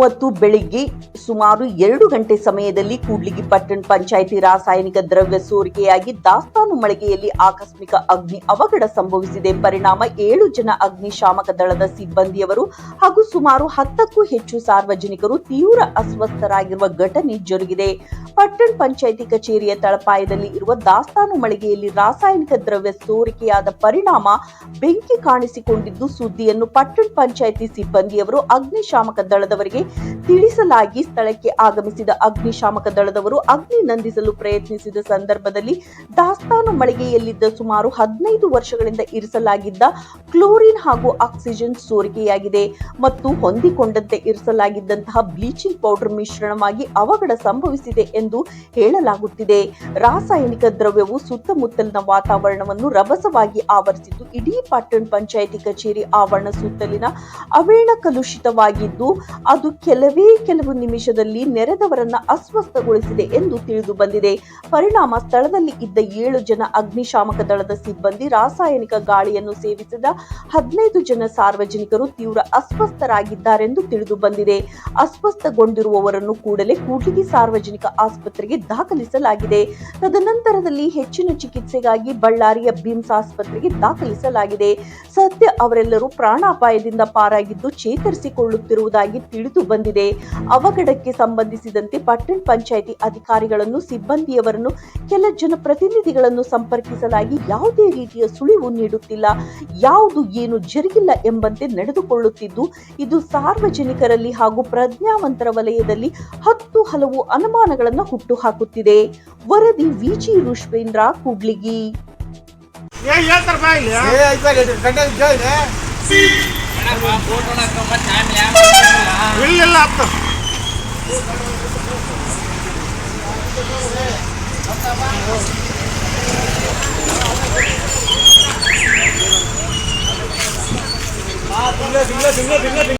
ಮೂವತ್ತು ಬೆಳಿಗ್ಗೆ ಸುಮಾರು ಎರಡು ಗಂಟೆ ಸಮಯದಲ್ಲಿ ಕೂಡ್ಲಿಗಿ ಪಟ್ಟಣ ಪಂಚಾಯಿತಿ ರಾಸಾಯನಿಕ ದ್ರವ್ಯ ಸೋರಿಕೆಯಾಗಿ ದಾಸ್ತಾನು ಮಳಿಗೆಯಲ್ಲಿ ಆಕಸ್ಮಿಕ ಅಗ್ನಿ ಅವಘಡ ಸಂಭವಿಸಿದೆ. ಪರಿಣಾಮ ಏಳು ಜನ ಅಗ್ನಿಶಾಮಕ ದಳದ ಸಿಬ್ಬಂದಿಯವರು ಹಾಗೂ ಸುಮಾರು ಹತ್ತಕ್ಕೂ ಹೆಚ್ಚು ಸಾರ್ವಜನಿಕರು ತೀವ್ರ ಅಸ್ವಸ್ಥರಾಗಿರುವ ಘಟನೆ ಜರುಗಿದೆ. ಪಟ್ಟಣ ಪಂಚಾಯಿತಿ ಕಚೇರಿಯ ತಳಪಾಯದಲ್ಲಿ ಇರುವ ದಾಸ್ತಾನು ಮಳಿಗೆಯಲ್ಲಿ ರಾಸಾಯನಿಕ ದ್ರವ್ಯ ಸೋರಿಕೆಯಾದ ಪರಿಣಾಮ ಬೆಂಕಿ ಕಾಣಿಸಿಕೊಂಡಿದ್ದು ಸುದ್ದಿಯನ್ನು ಪಟ್ಟಣ ಪಂಚಾಯಿತಿ ಸಿಬ್ಬಂದಿಯವರು ಅಗ್ನಿಶಾಮಕ ದಳದವರಿಗೆ ತಿಳಿಸಲಾಗಿ ಸ್ಥಳಕ್ಕೆ ಆಗಮಿಸಿದ ಅಗ್ನಿಶಾಮಕ ದಳದವರು ಅಗ್ನಿ ನಂದಿಸಲು ಪ್ರಯತ್ನಿಸಿದ ಸಂದರ್ಭದಲ್ಲಿ ದಾಸ್ತಾನು ಮಳಿಗೆಯಲ್ಲಿದ್ದ ಸುಮಾರು ಹದಿನೈದು ವರ್ಷಗಳಿಂದ ಇರಿಸಲಾಗಿದ್ದ ಕ್ಲೋರಿನ್ ಹಾಗೂ ಆಕ್ಸಿಜನ್ ಸೋರಿಕೆಯಾಗಿದೆ ಮತ್ತು ಹೊಂದಿಕೊಂಡಂತೆ ಇರಿಸಲಾಗಿದ್ದಂತಹ ಬ್ಲೀಚಿಂಗ್ ಪೌಡರ್ ಮಿಶ್ರಣವಾಗಿ ಅವಘಡ ಸಂಭವಿಸಿದೆ ಎಂದು ಹೇಳಲಾಗುತ್ತಿದೆ. ರಾಸಾಯನಿಕ ದ್ರವ್ಯವು ಸುತ್ತಮುತ್ತಲಿನ ವಾತಾವರಣವನ್ನು ರಭಸವಾಗಿ ಆವರಿಸಿದ್ದು, ಇಡೀ ಪಟ್ಟಣ ಪಂಚಾಯಿತಿ ಕಚೇರಿ ಆವರಣ ಸುತ್ತಲಿನ ಅವೇಣ ಕಲುಷಿತವಾಗಿದ್ದು ಅದು ಕೆಲವೇ ಕೆಲವು ನಿಮಿಷದಲ್ಲಿ ನೆರೆದವರನ್ನ ಅಸ್ವಸ್ಥಗೊಳಿಸಿದೆ ಎಂದು ತಿಳಿದು ಬಂದಿದೆ. ಪರಿಣಾಮ ಸ್ಥಳದಲ್ಲಿ ಇದ್ದ ಏಳು ಜನ ಅಗ್ನಿಶಾಮಕ ದಳದ ಸಿಬ್ಬಂದಿ ರಾಸಾಯನಿಕ ಗಾಳಿಯನ್ನು ಸೇವಿಸಿದ ಹದಿನೈದು ಜನ ಸಾರ್ವಜನಿಕರು ತೀವ್ರ ಅಸ್ವಸ್ಥರಾಗಿದ್ದಾರೆಂದು ತಿಳಿದು ಬಂದಿದೆ. ಅಸ್ವಸ್ಥಗೊಂಡಿರುವವರನ್ನು ಕೂಡಲೇ ಕೂಡ್ಲಿಗಿ ಸಾರ್ವಜನಿಕ ಆಸ್ಪತ್ರೆಗೆ ದಾಖಲಿಸಲಾಗಿದೆ. ತದನಂತರದಲ್ಲಿ ಹೆಚ್ಚಿನ ಚಿಕಿತ್ಸೆಗಾಗಿ ಬಳ್ಳಾರಿಯ ಬಿಮ್ಸ್ ಆಸ್ಪತ್ರೆಗೆ ದಾಖಲಿಸಲಾಗಿದೆ. ಸದ್ಯ ಅವರೆಲ್ಲರೂ ಪ್ರಾಣಾಪಾಯದಿಂದ ಪಾರಾಗಿದ್ದು ಚೇತರಿಸಿಕೊಳ್ಳುತ್ತಿರುವುದಾಗಿ ತಿಳಿದು ಬಂದಿದೆ. ಅವಘಡಕ್ಕೆ ಸಂಬಂಧಿಸಿದಂತೆ ಪಟ್ಟಣ ಪಂಚಾಯಿತಿ ಅಧಿಕಾರಿಗಳನ್ನು ಸಿಬ್ಬಂದಿಯವರನ್ನು ಕೆಲ ಜನಪ್ರತಿನಿಧಿಗಳನ್ನು ಸಂಪರ್ಕಿಸಲಾಗಿ ಯಾವುದೇ ರೀತಿಯ ಸುಳಿವು ನೀಡುತ್ತಿಲ್ಲ. ಯಾವುದು ಏನು ಜರುಗಿಲ್ಲ ಎಂಬಂತೆ ನಡೆದುಕೊಳ್ಳುತ್ತಿದ್ದು ಇದು ಸಾರ್ವಜನಿಕರಲ್ಲಿ ಹಾಗೂ ಪ್ರಜ್ಞಾವಂತರ ವಲಯದಲ್ಲಿ ಹತ್ತು ಹಲವು ಅನುಮಾನಗಳನ್ನು ಹುಟ್ಟುಹಾಕುತ್ತಿದೆ. ವರದಿ ವಿಜಿ ರುಷ್ವೇಂದ್ರ ಕೂಡ್ಲಿಗಿ ಏ ಹೇಳ್ತಾರಪ್ಪ ಇಲ್ಲಿ ಏ ಐತೆ ಗಂಟೆ ಕೇಳಿದೆ ಇಲ್ಲ ಆಗ್ತ